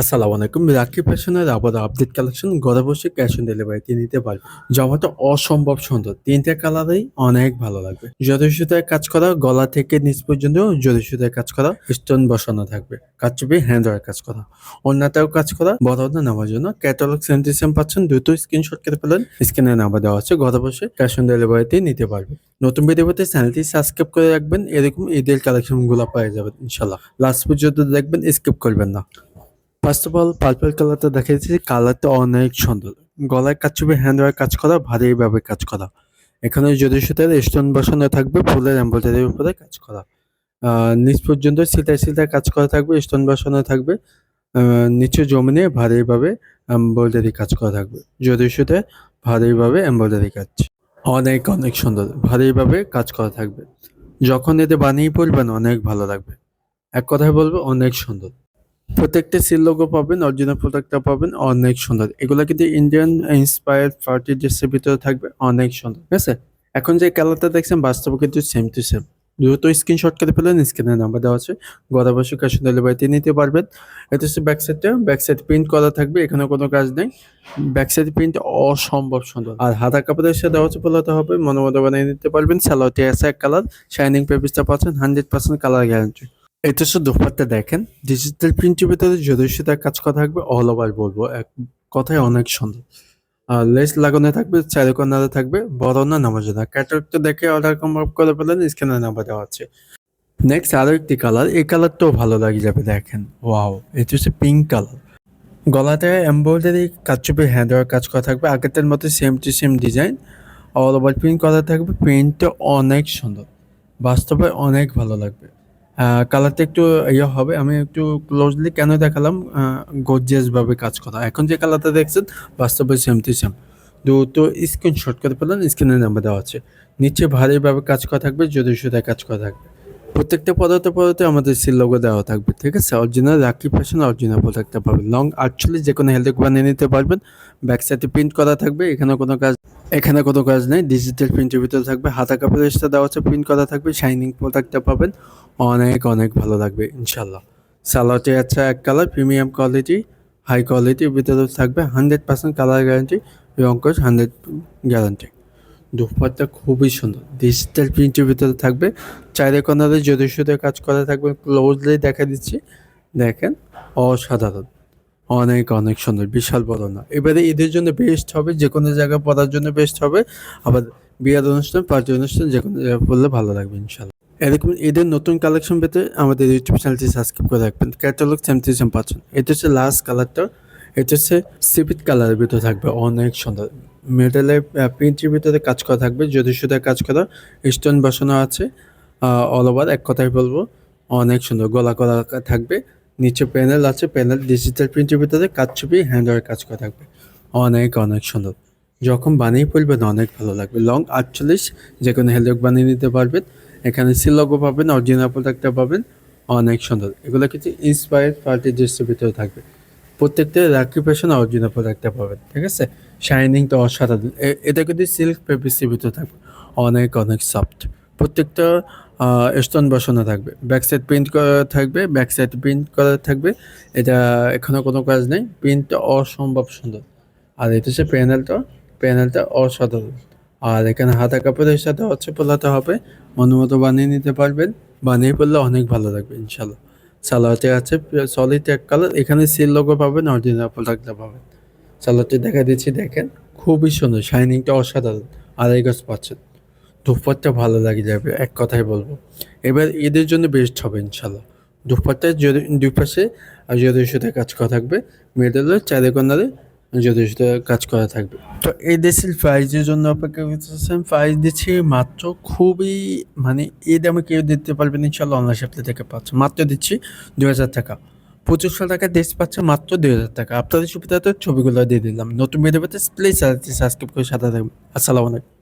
আসসালামু আলাইকুম রাখি ফ্যাশনের আবার আপডেট কালেকশন ঘরে বসে ক্যাশ অন ডেলিভারিতে নিতে পারবে। জামাটা অসম্ভব সুন্দর। তিনটা কালারেই অনেক ভালো লাগবে। জরি সুতায় কাজ করা, গলা থেকে নিচ পর্যন্ত জরি সুতায় কাজ করা স্টোন বসানো থাকবে। কাচবি হ্যান্ড ওয়ার কাজ করা। অন্যটাও কাজ করা, বড় না নেওয়ার জন্য ক্যাটালগ সেন্টিসেম পাচ্ছেন। দ্রুত স্ক্রিনশট করে ফেলেন। স্ক্রিনে নাম্বার দেওয়া আছে, ঘরে বসে ক্যাশ অন ডেলিভারিতে নিতে পারবে। নতুন ভিডিওতে চ্যানেলটি সাবস্ক্রাইব করে রাখবেন। এরকম ঈদের কালেকশনগুলো পেয়ে যাবেন ইনশাল্লাহ লাস্ট পর্যন্ত দেখবেন স্কিপ করবেন না। ফার্স্ট অফ অল পার্পল কালারটা দেখাচ্ছি কালারটা অনেক সুন্দর। গলায় কাজ ছবি হ্যান্ড ওয়ার কাজ করা, ভারীভাবে কাজ করা। এখানে যদি সুতার স্টোন বসানো থাকবে, ফুলের এম্ব্রয়ডারির উপরে কাজ করা। নিচ পর্যন্ত সিটায় সিটায় কাজ করা থাকবে স্টোন বসানো থাকবে। নিচে জমিনে ভারীভাবে এম্ব্রয়ডারি কাজ করা থাকবে। যদি সুতায় ভারীভাবে এম্ব্রয়ডারি কাজ। অনেক অনেক সুন্দর, ভারীভাবে কাজ করা থাকবে। যখন এতে বানিয়ে পড়বেন অনেক ভালো লাগবে। এক কথায় বলব, অনেক সুন্দর। প্রত্যেকটা সিল লোগো পাবেন অরিজিনাল প্রোডাক্টটা পাবেন, অনেক সুন্দর। এগুলো কিন্তু ইন্ডিয়ান ইন্সপায়ার্ড পার্টি ড্রেসের ভিতরে থাকবে, অনেক সুন্দর। ঠিক আছে? এখন যে কালারটা দেখছেন, বাস্তবে কিন্তু সেম টু সেম দ্রুত স্ক্রিনশট করে ফেলেন স্ক্রিনের নাম্বার দেওয়া আছে। গদা বসে ক্যাশ ডেলিভারিতে নিতে পারবেন। এটা হচ্ছে ব্যাক সাইডটা ব্যাক সাইড প্রিন্ট করা থাকবে এখানে কোনো কাজ নেই। ব্যাক সাইড প্রিন্ট অসম্ভব সুন্দর। আর হাতা কাপড়ের সাথে দেওয়া আছে, পোলাতে হবে মনে মতো বানিয়ে নিতে পারবেন। স্যালোটি আছে এক কালার শাইনিং পেপিসটা পাচ্ছেন হান্ড্রেড পার্সেন্ট কালার গ্যারান্টি এটা হচ্ছে দুপাট্টা, দেখেন। ডিজিটাল প্রিন্টের ভিতরে যদি সেটা কাজ করা থাকবে অল ওভার বলব। এক কথায় অনেক সুন্দর। আর লেস লাগানো থাকবে চারি কর্নারে থাকবে, বড় না নামাজ না। ক্যাটালগটা দেখে অর্ডার কনফার্ম করে ফেলেন স্ক্যানের নাম্বার দেওয়া আছে। নেক্সট আরও একটি কালার এই কালারটাও ভালো লাগে যাবে, দেখেন। ওয়াও এটা হচ্ছে পিঙ্ক কালার গলাতে এমব্রয়ডারি হ্যান্ড ওয়ার কাজ করা থাকবে। আগেরটার মতো same to same design all over print করা থাকবে প্রিন্টটা অনেক সুন্দর। বাস্তবে অনেক ভালো লাগবে। কালারটা একটু ইয়ে হবে। আমি একটু ক্লোজলি কেন দেখালাম? ভাবে কাজ করা। এখন যে কালারটা দেখছেন, বাস্তবে সেম টু সেম দুটো স্ক্রিনশট করে পেলেন স্ক্রিনের নাম্বার দেওয়া আছে। নিচে ভারীভাবে কাজ করা থাকবে, যদি সুতায় কাজ করা থাকবে। প্রত্যেকটা পদার্থ পদার্থে আমাদের সিল লোগো দেওয়া থাকবে, ঠিক আছে? অরিজিনাল রাখি ফ্যাশন অরিজিনাল প্রোডাক্টটা পাবেন। লং আটচল্লিশ যে কোনো হেলথ বানিয়ে নিতে পারবেন। ব্যাক সাইডে প্রিন্ট করা থাকবে এখানে কোনো কাজ এখানে কোনো কাজ নেই। ডিজিটাল প্রিন্টের ভিতরে থাকবে। হাতা কাপড়ের সাথে দেওয়া আছে প্রিন্ট করা থাকবে। শাইনিং প্রোডাক্টটা পাবেন। অনেক অনেক ভালো লাগবে ইনশাল্লাহ সালোয়ারটি আছে এক কালার প্রিমিয়াম কোয়ালিটি হাই কোয়ালিটির ভিতরে থাকবে হান্ড্রেড পার্সেন্ট কালার গ্যারান্টি রঙ্কশ হান্ড্রেড গ্যারান্টি দুপাট্টা খুবই সুন্দর। ডিজিটাল প্রিন্টের ভিতরে থাকবে। চাইরে কর্নারে যদি কাজ করা থাকবে। ক্লোজলি দেখা দিচ্ছি। দেখেন, অসাধারণ। অনেক অনেক সুন্দর, বিশাল বড় না এবারে ঈদের জন্য বেস্ট হবে যে কোনো জায়গায় পড়ার জন্য বেস্ট হবে। আবার বিয়ের অনুষ্ঠান, পার্টি অনুষ্ঠান যে কোনো জায়গায় পড়লে ভালো লাগবে, ইনশাল্লাহ। এরকম ঈদের নতুন কালেকশন পেতে আমাদের ইউটিউব চ্যানেলটি সাবস্ক্রাইব করে রাখবেন। ক্যাটালগ সেমটি সেম পাচ্ছেন। এটা হচ্ছে লাস্ট কালারটা এটা হচ্ছে সিপিট কালারের ভিতরে থাকবে। অনেক সুন্দর। মেটালের প্রিন্টের ভিতরে কাজ করা থাকবে যদি সুতায় কাজ করা। স্টোন বসানো আছে। অল ওভার এক কথায় বলব, অনেক সুন্দর। গলা করা থাকবে। নিচে প্যানেল আছে প্যানেল ডিজিটাল প্রিন্টের ভিতরে কাজ ছবি হ্যান্ড কাজ করা থাকবে। অনেক অনেক সুন্দর। যখন বানিয়ে পড়বেন অনেক ভালো লাগবে। লং আটচল্লিশ যে কোনো হেলথ বানিয়ে নিতে পারবেন। এখানে সিলগো পাবেন অরিজিনাল প্রোডাক্টটা পাবেন। অনেক সুন্দর। এগুলো কিছু ইন্সপায়ার পার্টি ড্রেসের ভিতরে থাকবে। প্রত্যেকটা রাখি ফ্যাশন অরিজিনাল প্রোডাক্টটা পাবেন, ঠিক আছে? শাইনিং তো অসাধারণ। এটা কিন্তু সিল্ক পেপিসের ভিতরে থাকবে। অনেক অনেক সফট প্রত্যেকটা স্টোন বসানো থাকবে। ব্যাক সাইড প্রিন্ট করা থাকবে ব্যাক সাইড প্রিন্ট করা থাকবে। এটা এখনও কোনো কাজ নেই। প্রিন্টটা অসম্ভব সুন্দর। আর এটা হচ্ছে প্যানেলটা প্যানেলটা অসাধারণ। আর এখানে হাতা কাপড়ের সাথে হচ্ছে পোলাতে হবে। মতো বানিয়ে নিতে পারবেন। বানিয়ে পড়লে অনেক ভালো লাগবে, ইনশাল্লাহ। সালোয়ারটি আছে সলিড এক কালার এখানে সিল লোগো পাবেন অরিজিনাল প্রোডাক্টটা পাবেন। সালোয়ারটি দেখা দিচ্ছি, দেখেন। খুবই সুন্দর। শাইনিংটা অসাধারণ। আড়াই গাছ পাচ্ছেন। দুপাট্টা ভালো লাগে যাবে, এক কথাই বলব। এবার এদের জন্য বেস্ট হবে ইনশাল্লাহ। দুপাট্টায় যদি দুই পাশে আর যদি সাথে কাজ করা থাকবে মিডলে চারি কর্নারে যদি সাথে কাজ করা থাকবে। তো এই দেশের প্রাইজের জন্য অপেক্ষা করতেছেন প্রাইস দিচ্ছি মাত্র খুবই মানে এই দামে কেউ দিতে পারবেন ইনশাল্লাহ অনলাইন সাপ্লাই থেকে পাচ্ছে। মাত্র দিচ্ছি দুই হাজার টাকা। পঁচিশশো টাকা দেশ পাচ্ছে মাত্র দুই হাজার টাকা। আপনাদের সুবিধাতে ছবিগুলো দিয়ে দিলাম। নতুন ভিডিওতে প্লিজ সাবস্ক্রাইব করে সাথে থাকবেন। আসসালামু আলাইকুম।